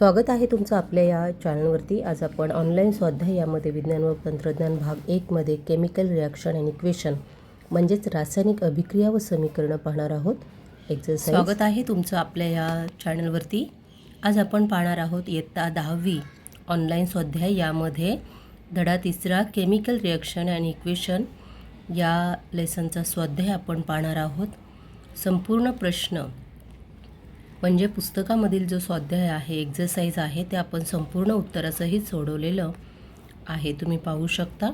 स्वागत आहे तुमचं आपल्या या चॅनलवरती. आज आपण ऑनलाईन स्वाध्याय यामध्ये विज्ञान व तंत्रज्ञान भाग एकमध्ये केमिकल रिॲक्शन अँड इक्वेशन म्हणजेच रासायनिक अभिक्रिया व समीकरणं पाहणार आहोत. एक्झरसाईज स्वागत आहे तुमचं आपल्या या चॅनलवरती. आज आपण पाहणार आहोत इयत्ता दहावी ऑनलाईन स्वाध्याय यामध्ये धडा तिसरा केमिकल रिॲक्शन अँड इक्वेशन या लेसनचा स्वाध्याय आपण पाहणार आहोत. संपूर्ण प्रश्न म्हणजे पुस्तकामधील जो स्वाध्याय आहे एक्झरसाईज आहे ते आपण संपूर्ण उत्तरासहित सोडवलेलं आहे. तुम्ही पाहू शकता.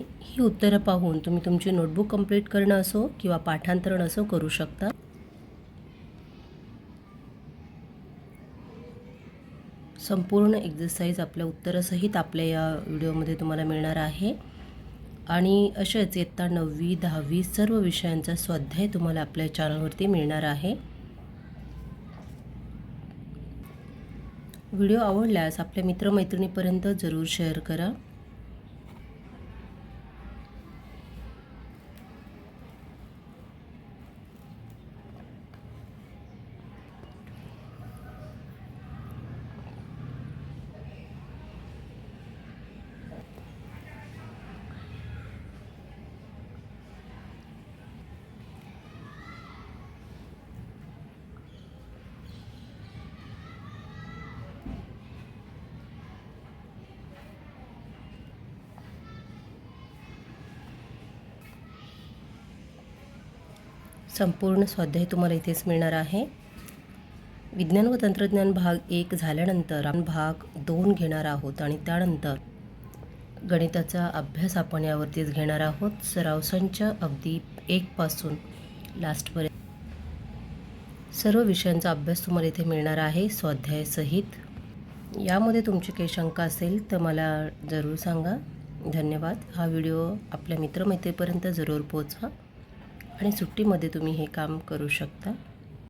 ही उत्तरं पाहून तुम्ही तुमची नोटबुक कंप्लीट करणं असो किंवा पाठांतरण असो करू शकता. संपूर्ण एक्झरसाईज आपल्या उत्तरासहित आपल्या या व्हिडिओमध्ये तुम्हाला मिळणार आहे. आणि असेच इयत्ता नववी दहावी सर्व विषयांचा स्वाध्याय तुम्हाला आपल्या चॅनलवरती मिळणार आहे. व्हिडिओ आवडल्यास आपल्या मित्रमैत्रिणीपर्यंत जरूर शेअर करा. संपूर्ण स्वाध्याय तुम्हाला इथेच मिळणार आहे. विज्ञान व तंत्रज्ञान भाग एक झाल्यानंतर आपण भाग दोन घेणार आहोत आणि त्यानंतर गणिताचा अभ्यास आपण यावरतीच घेणार आहोत. सराव संच अगदी एकपासून लास्टपर्यंत सर्व विषयांचा अभ्यास तुम्हाला इथे मिळणार आहे स्वाध्यायसहित यामध्ये तुमची काही शंका असेल तर मला जरूर सांगा. धन्यवाद. हा व्हिडिओ आपल्या मित्रमैत्रीपर्यंत जरूर पोचवा आणि सुट्टीमध्ये तुम्ही हे काम करू शकता.